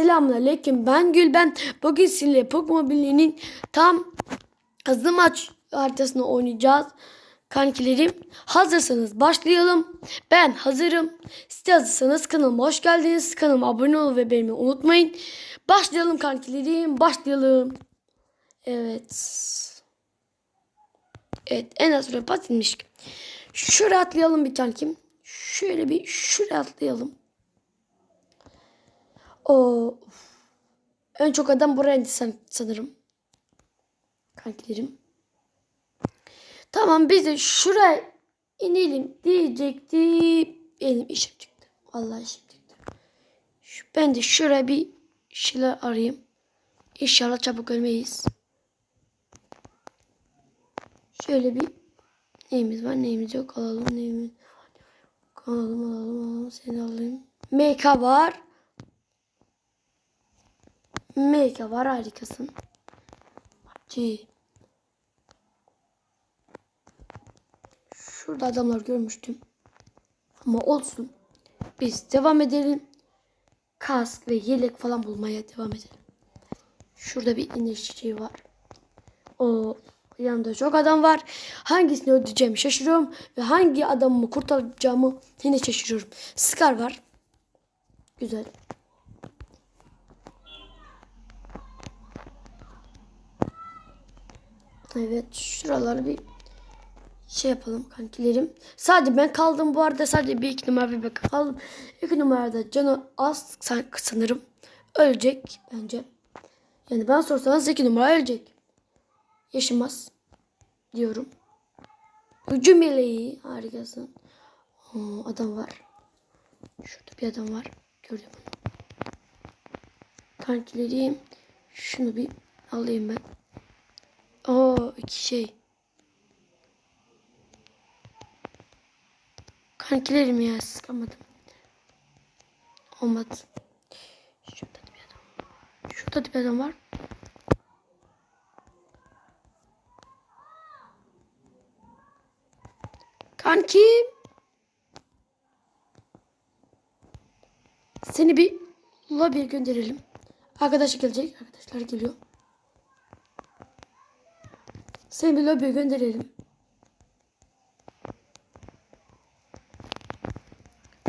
Selamünaleyküm. Ben Gülben. Bugün sizinle Pokemon Birliği'nin tam hızlı maç haritasını oynayacağız. Kankilerim hazırsanız başlayalım. Ben hazırım. Siz hazırsanız kanalıma hoş geldiniz. Kanalıma abone olun ve beğenmeyi unutmayın. Başlayalım kankilerim. Başlayalım. Evet. Evet en az süre pas inmiş. Şuraya atlayalım bir kankim. Şöyle bir şuraya atlayalım. O en çok adam buraya sanırım. Kankilerim. Tamam biz de şuraya inelim diyecekti. Benim işim çıktı. Vallahi işim çıktı. Ben de şuraya bir şeyler arayayım. İnşallah çabuk ölmeyiz. Şöyle bir neyimiz var neyimiz yok alalım neyimiz alalım alalım alalım seni alayım. MK var. Mega var harikasın. C. Şurada adamlar görmüştüm. Ama olsun. Biz devam edelim. Kask ve yelek falan bulmaya devam edelim. Şurada bir iniş çiçeği var. O yanında çok adam var. Hangisini öldüreceğimi şaşırıyorum. Ve hangi adamımı kurtaracağımı yine şaşırıyorum. Scar var. Güzel. Evet şuraları bir şey yapalım kankilerim. Sadece ben kaldım bu arada sadece bir iki numara bir bakın kaldım. İki numarada canı az san- sanırım. Ölecek bence. Yani ben sorsanız iki numara ölecek. Yaşamaz diyorum. Hücum yeleği harikasın. Oo, adam var. Şurada bir adam var. Gördüm onu. Kankilerim. Şunu bir alayım ben. Oo iki şey. Kankilerim ya sıkamadım. Olmadı. Şurada da bir adam. Şurada da bir adam var. Kankim. Seni bir lobiye gönderelim. Arkadaş gelecek. Arkadaşlar geliyor. Seni bir gönderelim.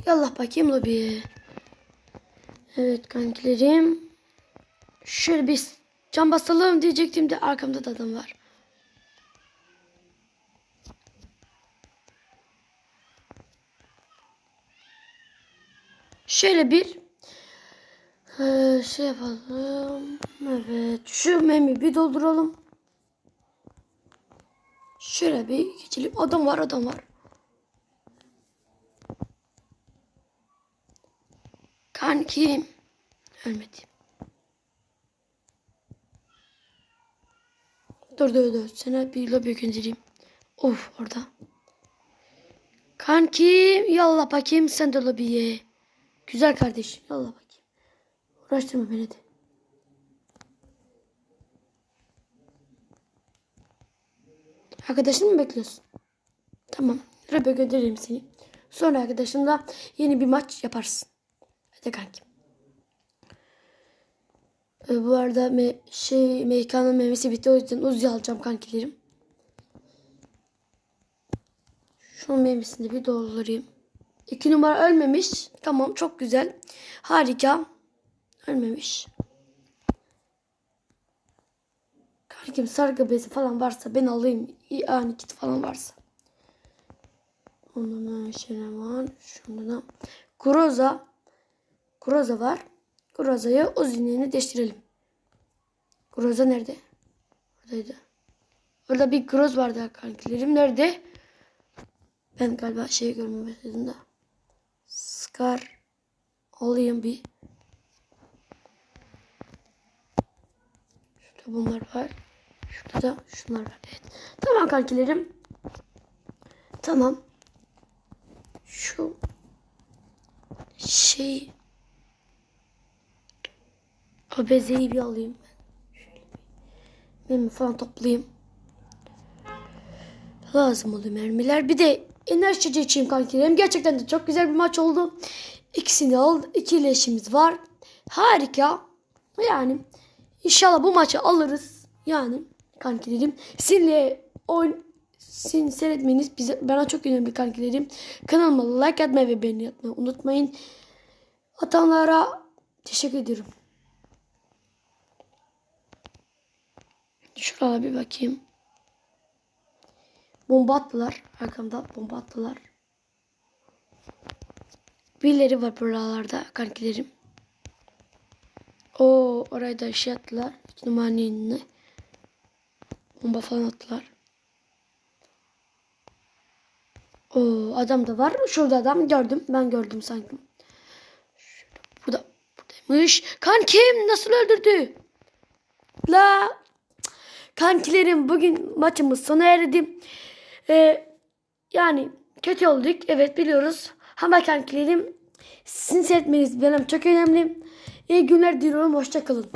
Yallah bakayım lobiye. Evet kankilerim. Şöyle bir can basalım diyecektim de arkamda da adam var. Şöyle bir eee, şey yapalım. Evet şu memi bir dolduralım. Şöyle bir geçelim. Adam var adam var. Kankim. Ölmedi. Dur dur dur. Sana bir lobi göndereyim. Of orada. Kankim. Yallah bakayım sen de lobiye. Güzel kardeş. Yallah bakayım. Uğraştırma beni de. Arkadaşını mı bekliyorsun? Tamam. Rebe göndereyim seni. Sonra arkadaşınla yeni bir maç yaparsın. Hadi kankim. Ee, bu arada me şey Meykan'ın memesi bitti o yüzden Uzi alacağım kankilerim. Şu memesini bir doldurayım. İki numara ölmemiş. Tamam çok güzel. Harika. Ölmemiş. Kankim sargı bezi falan varsa ben alayım. Yani kit falan varsa. Ondan şöyle var. Şundan Groza. Groza var. Groza'yı Uzi'ni değiştirelim. Groza nerede? Oradaydı. Orada bir Groz vardı kankilerim. Nerede? Ben galiba şey görmemedim de. Scar alayım bir. Şurada bunlar var. Şurada da şunlar var. Evet. Tamam kankilerim. Tamam. Şu şey abezeyi bir alayım. Şöyle bir mermi falan toplayayım. Lazım oluyor mermiler. Bir de enerji içeyim kankilerim. Gerçekten de çok güzel bir maç oldu. İkisini aldı. İki iletişimimiz var. Harika. Yani inşallah bu maçı alırız. Yani kankilerim. Sizinle oyun sizin seyretmeniz bize, bana çok önemli kankilerim. Kanalıma like atmayı ve beğeni atmayı unutmayın. Atanlara teşekkür ediyorum. Şuraya bir bakayım. Bomba attılar. Arkamda bomba attılar. Birileri var buralarda kankilerim. O oraya da şey attılar. İki numaranın. Bomba falan attılar. O adam da var. Şurada adam gördüm. Ben gördüm sanki. Şurada, bu da buradaymış. Kankim nasıl öldürdü? La Kankilerim bugün maçımız sona erdi. Ee, yani kötü olduk. Evet biliyoruz. Ama kankilerim sizin seyretmeniz benim çok önemli. İyi günler diliyorum. Hoşçakalın.